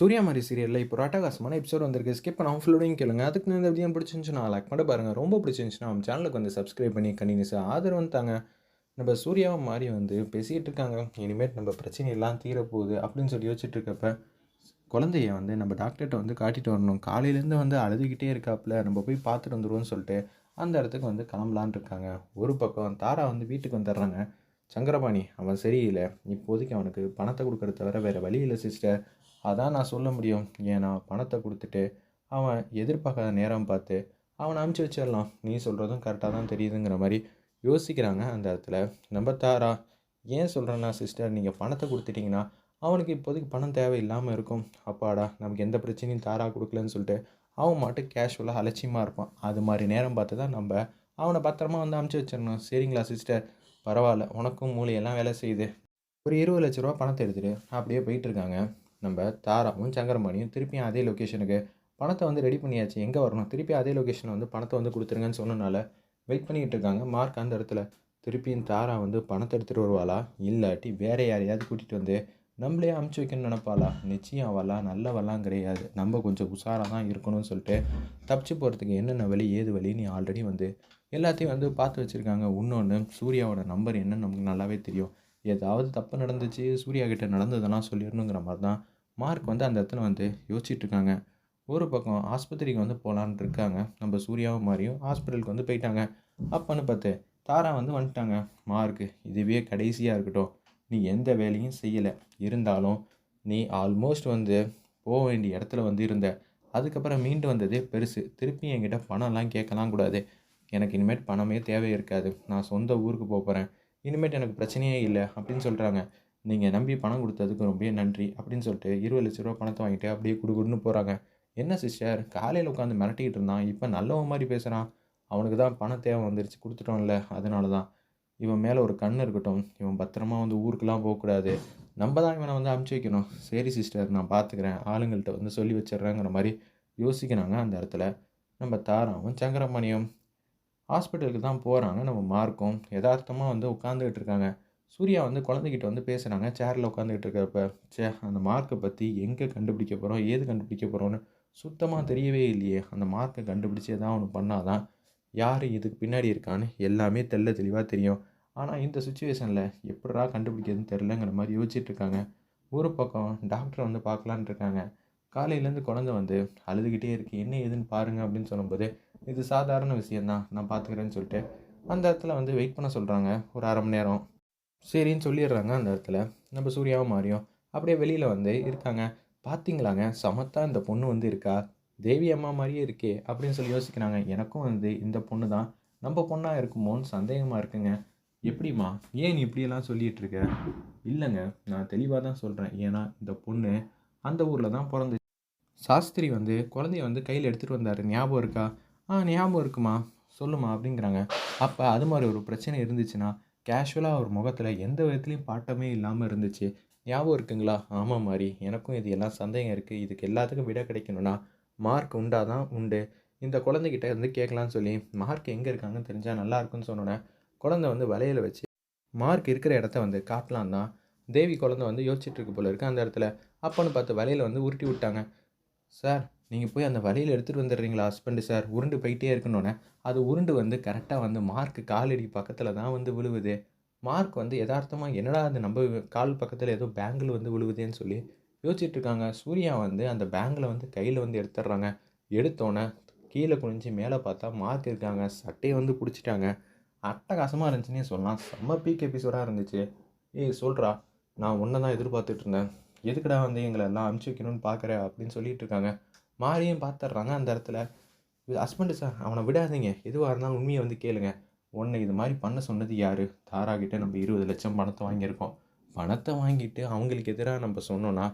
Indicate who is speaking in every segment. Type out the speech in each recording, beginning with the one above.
Speaker 1: சூர்யா மாதிரி சீரியலில் இப்போ ராட்டாகாசமான எபிசோட் வந்திருக்கு. ஸ்கிப் பண்ண ஃபுல்லோடையும் கேளுங்க. அதுக்கு இந்த வீடியோ பிடிச்சிருந்துச்சுன்னா லைக் பண்ண பாருங்கள் ரொம்ப பிடிச்சிருந்துச்சுன்னா நம்ம சேனலுக்கு வந்து சப்ஸ்கிரைப் பண்ணி கண்டினியூஸாக ஆதரவு தாங்க. நம்ம சூர்யாவை மாதிரி வந்து பேசிகிட்டு இருக்காங்க. இனிமேல் நம்ம பிரச்சனை எல்லாம் தீரப்போகுது அப்படின்னு சொல்லி யோசிச்சுட்டு இருக்கப்ப குழந்தைய வந்து நம்ம டாக்டர்கிட்ட வந்து காட்டிட்டு வரணும். காலையிலேருந்து வந்து அழுதுகிட்டே இருக்காப்புல நம்ம போய் பார்த்துட்டு வந்துடுவோம்னு சொல்லிட்டு அந்த இடத்துக்கு வந்து கிளம்பலான் இருக்காங்க. ஒரு பக்கம் தாரா வந்து வீட்டுக்கு வந்துடுறாங்க. சங்கரபாணி அவன் சரியில்லை. இப்போதைக்கு அவனுக்கு பணத்தை கொடுக்கறத தவிர வேறு வழி இல்லை சிஸ்டர் அதான் நான் சொல்ல முடியும். ஏன்னா பணத்தை கொடுத்துட்டு அவன் எதிர்பார்க்காத நேரம் பார்த்து அவனை அனுப்பிச்சி வச்சிடலாம். நீ சொல்கிறதும் கரெக்டாக தான் தெரியுதுங்கிற மாதிரி யோசிக்கிறாங்க அந்த இடத்துல. நம்ம தாரா ஏன் சொல்கிறேன்னா சிஸ்டர் நீங்கள் பணத்தை கொடுத்துட்டிங்கன்னா அவனுக்கு இப்போதைக்கு பணம் தேவையில்லாமல் இருக்கும். அப்பாடா நமக்கு எந்த பிரச்சனையும் தாரா கொடுக்கலன்னு சொல்லிட்டு அவன் மட்டும் கேஷுவலாக அலட்சியமாக இருப்பான். அது மாதிரி நேரம் பார்த்து தான் நம்ம அவனை பத்திரமா வந்து அமுச்சு வச்சிடணும். சரிங்களா சிஸ்டர் பரவாயில்ல உனக்கும் மூளையெல்லாம் வேலை செய்யுது. ஒரு இருபது லட்ச ரூபா பணத்தை எடுத்துகிட்டு அப்படியே போயிட்டு இருக்காங்க. நம்ம தாராவும் சங்கரமணியும் திருப்பியும் அதே லொக்கேஷனுக்கு பணத்தை வந்து ரெடி பண்ணியாச்சு. எங்கே வரணும்? திருப்பி அதே லொக்கேஷனில் வந்து பணத்தை வந்து கொடுத்துருங்கன்னு சொன்னனால வெயிட் பண்ணிக்கிட்டு இருக்காங்க. மார்க் அந்த இடத்துல. திருப்பியும் தாரா வந்து பணத்தை எடுத்துகிட்டு வருவாளா? இல்லாட்டி வேற யாரையாவது கூட்டிகிட்டு வந்து நம்மளே அமுச்சு வைக்கணும்னு நினப்பாளா? நிச்சயம் அவளா நல்லவெல்லாம் கிடையாது. நம்ம கொஞ்சம் உஷாராக தான் இருக்கணும்னு சொல்லிட்டு தப்பிச்சு போகிறதுக்கு என்னென்ன வழி ஏது வழின்னு ஆல்ரெடி வந்து எல்லாத்தையும் வந்து பார்த்து வச்சுருக்காங்க. இன்னொன்று சூர்யாவோட நம்பர் என்னன்னு நமக்கு நல்லாவே தெரியும். ஏதாவது தப்பு நடந்துச்சு சூர்யா கிட்டே நடந்ததெல்லாம் சொல்லிடணுங்கிற மாதிரி தான் மார்க் வந்து அந்த இடத்துல வந்து யோசிச்சுட்டு இருக்காங்க. ஒரு பக்கம் ஆஸ்பத்திரிக்கு வந்து போகலான்னு இருக்காங்க. நம்ம சூர்யாவும் மாதிரியும் ஹாஸ்பிட்டலுக்கு வந்து போயிட்டாங்க. அப்போன்னு பார்த்து தாரா வந்து வந்துட்டாங்க. மார்க்கு இதுவே கடைசியாக இருக்கட்டும். நீ எந்த வேலையும் செய்யலை. இருந்தாலும் நீ ஆல்மோஸ்ட் வந்து போக வேண்டிய இடத்துல வந்து இருந்த. அதுக்கப்புறம் மீண்டு வந்ததே பெருசு. திருப்பி என்கிட்ட பணம்லாம் கேட்கலாம் கூடாது. எனக்கு இனிமேட் பணமே தேவை இருக்காது. நான் சொந்த ஊருக்கு போக போகிறேன் இனிமேட் எனக்கு பிரச்சனையே இல்லை அப்படின்னு சொல்கிறாங்க நீங்கள் நம்பி பணம் கொடுத்ததுக்கு ரொம்ப நன்றி அப்படின்னு சொல்லிட்டு இருபது லட்ச ரூபா பணத்தை வாங்கிட்டு அப்படியே குடுகுடுன்னு போகிறாங்க என்ன சிஸ்டர் காலையில் உட்காந்து மிரட்டிக்கிட்டு இருந்தான். இப்போ நல்லவன் மாதிரி பேசுகிறான் அவனுக்கு தான் பண தேவை வந்துருச்சு. கொடுத்துட்டோம்ல. அதனால தான். இவன் மேலே ஒரு கண் இருக்கட்டும். இவன் பத்திரமா வந்து ஊருக்கெலாம் போகக்கூடாது நம்ம தான் இவனை வந்து அமுச்சு வைக்கணும். சரி சிஸ்டர் நான் பார்த்துக்கிறேன் ஆளுங்கள்கிட்ட வந்து சொல்லி வச்சிட்றேங்கிற மாதிரி யோசிக்கிறாங்க அந்த இடத்துல. நம்ம தாராவும் சங்கரமணியும். ஹாஸ்பிட்டலுக்கு தான் போகிறாங்க நம்ம மார்க்கும் யதார்த்தமாக வந்து உட்காந்துக்கிட்டு இருக்காங்க. சூர்யா வந்து குழந்தைகிட்ட வந்து பேசுகிறாங்க சேரில் உட்காந்துக்கிட்டு இருக்கிறப்ப சே அந்த மார்க்கை பற்றி எங்கே கண்டுபிடிக்க போகிறோம் ஏது கண்டுபிடிக்க போகிறோன்னு சுத்தமாக தெரியவே இல்லையே. அந்த மார்க்கை கண்டுபிடிச்சி ஏதாவது ஒன்று பண்ணாதான் யார் இதுக்கு பின்னாடி இருக்கான்னு எல்லாமே தெல்ல தெளிவாக தெரியும். ஆனால் இந்த சுச்சுவேஷனில் எப்படிரா கண்டுபிடிக்கிறதுன்னு தெரிலங்கிற மாதிரி யோசிச்சுட்டு இருக்காங்க. ஒரு பக்கம் டாக்டரை வந்து பார்க்கலான்னு இருக்காங்க. காலையிலேருந்து குழந்தை வந்து அழுதுகிட்டே இருக்குது என்ன ஏதுன்னு பாருங்கள் அப்படின்னு சொல்லும்போது இது சாதாரண விஷயந்தான் நான் பார்த்துக்கிறேன்னு சொல்லிட்டு. அந்த இடத்துல வந்து வெயிட் பண்ண சொல்கிறாங்க ஒரு அரை மணி நேரம். சரின்னு சொல்லிடுறாங்க அந்த இடத்துல. நம்ம சூர்யாவும் மாறியும் அப்படியே வெளியில் வந்து இருக்காங்க. பார்த்தீங்களாங்க சமத்தா இந்த பொண்ணு வந்து இருக்கா? தேவி அம்மா மாதிரியே இருக்கே அப்படின்னு சொல்லி யோசிக்கிறாங்க. எனக்கும் வந்து இந்த பொண்ணு தான் நம்ம பொண்ணாக இருக்குமோன்னு சந்தேகமாக இருக்குங்க. எப்படிம்மா? ஏன் நீ இப்படியெல்லாம் சொல்லிகிட்டு இருக்க? இல்லைங்க நான் தெளிவாக தான் சொல்கிறேன் ஏன்னா இந்த பொண்ணு அந்த ஊரில் தான் பிறந்து சாஸ்திரி வந்து குழந்தைய வந்து கையில் எடுத்துகிட்டு வந்தார். ஞாபகம் இருக்கா? ஆ ஞாபகம் இருக்குமா? சொல்லுமா அப்படிங்கிறாங்க. அப்போ அது மாதிரி ஒரு பிரச்சனை இருந்துச்சுன்னா கேஷுவலாக ஒரு முகத்தில் எந்த விதத்துலேயும் பாட்டமே இல்லாமல் இருந்துச்சு. ஞாபகம் இருக்குங்களா? ஆமாம் மாதிரி எனக்கும் இது எல்லாம் சந்தேகம் இருக்குது இதுக்கு எல்லாத்துக்கும் விட கிடைக்கணும்னா மார்க் உண்டா தான் உண்டு. இந்த குழந்தைகிட்ட இருந்து கேட்கலான்னு சொல்லி மார்க் எங்கே இருக்காங்கன்னு தெரிஞ்சால் நல்லா இருக்குன்னு சொன்னோன்னே குழந்தை வந்து வலையில் வச்சு மார்க் இருக்கிற இடத்த வந்து காட்டலாம் தான் தேவி குழந்தை வந்து யோசிச்சுட்டு இருக்கு போல இருக்கு அந்த இடத்துல. அப்போன்னு பார்த்து வலையில் வந்து உருட்டி விட்டாங்க. சார் நீங்கள் போய் அந்த வழியில் எடுத்துகிட்டு வந்துடுறீங்களா ஹஸ்பண்டு சார் உருண்டு போயிட்டே இருக்கணுன்னே அது உருண்டு வந்து கரெக்டாக வந்து மார்க்கு காலடி பக்கத்தில் தான் வந்து விழுவுது. மார்க் வந்து யதார்த்தமாக என்னடா அது நம்ம கால் பக்கத்தில் ஏதோ பேங்கில் வந்து விழுவுதேன்னு சொல்லி யோசிச்சுட்ருக்காங்க சூர்யா வந்து அந்த பேங்கில் வந்து கையில் வந்து எடுத்துடுறாங்க. எடுத்தோன்னே கீழே குனிஞ்சு மேலே பார்த்தா மார்க் இருக்காங்க. சட்டையை வந்து பிடிச்சிட்டாங்க. அட்டகாசமாக இருந்துச்சுன்னே சொல்லலாம். செம்ம பீக் எபிசோடாக இருந்துச்சு. ஏய் சொல்கிறா நான் ஒன்றை தான் எதிர்பார்த்துட்ருந்தேன் எதுக்கடா எதுக்குடா வந்து எங்களை எல்லாம் அனுப்பிச்சி வைக்கணும்னு பார்க்குற அப்படின்னு சொல்லிட்டு இருக்காங்க. மாரியும் பார்த்துட்றாங்க அந்த இடத்துல. ஹஸ்பண்டு சார் அவனை விடாதீங்க. எதுவாக இருந்தாலும் உண்மையை வந்து கேளுங்க. உன்னை இது மாதிரி பண்ண சொன்னது யார்? தாராகிட்ட நம்ம இருபது லட்சம் பணத்தை வாங்கியிருக்கோம். பணத்தை வாங்கிட்டு அவங்களுக்கு எதிராக நம்ம சொன்னோன்னா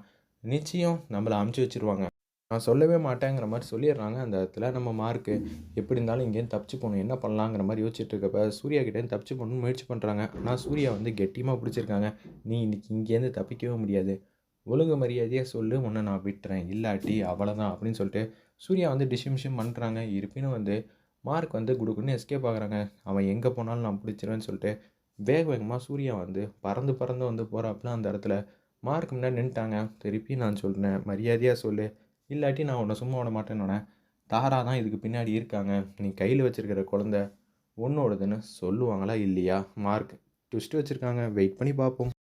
Speaker 1: நிச்சயம் நம்மளை அமுச்சு வச்சுருவாங்க. நான் சொல்லவே மாட்டேங்கிற மாதிரி சொல்லிடுறாங்க அந்த இடத்துல. நம்ம மார்க்கு எப்படி இருந்தாலும் இங்கேருந்து தப்பிச்சு போகணும். என்ன பண்ணலாங்கிற மாதிரி யோசிச்சுட்டு இருக்கப்ப சூர்யா கிட்டேருந்து தப்பிச்சு போகணும்னு முயற்சி பண்ணுறாங்க ஆனால் சூர்யா வந்து கெட்டியமாக பிடிச்சிருக்காங்க. நீ இன்னைக்கு இங்கேருந்து தப்பிக்கவே முடியாது. ஒழுங்கு மரியாதையாக சொல்லு உன்னை நான் விட்டுறேன். இல்லாட்டி அவ்வளோதான் அப்படின்னு சொல்லிட்டு சூர்யா வந்து டிஷிமிஷம் பண்ணுறாங்க இருப்பினும் வந்து மார்க் வந்து குடுக்குன்னு எஸ்கேப் ஆகுறாங்க. அவன் எங்கே போனாலும் நான் பிடிச்சிருவேன்னு சொல்லிட்டு வேக வேகமாக சூர்யா வந்து பறந்து பறந்து வந்து போகிறாப்புல அந்த இடத்துல. மார்க் முன்னாடி நின்ட்டாங்க திருப்பி நான் சொல்கிறேன் மரியாதையாக சொல்லு. இல்லாட்டி நான் உன்னை சும்மா விட மாட்டேன்னொன்னே தாரா தான் இதுக்கு பின்னாடி இருக்காங்க. நீ கையில் வச்சுருக்கிற குழந்த உன்னோடதுன்னு சொல்லுவாங்களா இல்லையா? மார்க் ட்விஸ்ட் வச்சுருக்காங்க. வெயிட் பண்ணி பார்ப்போம்.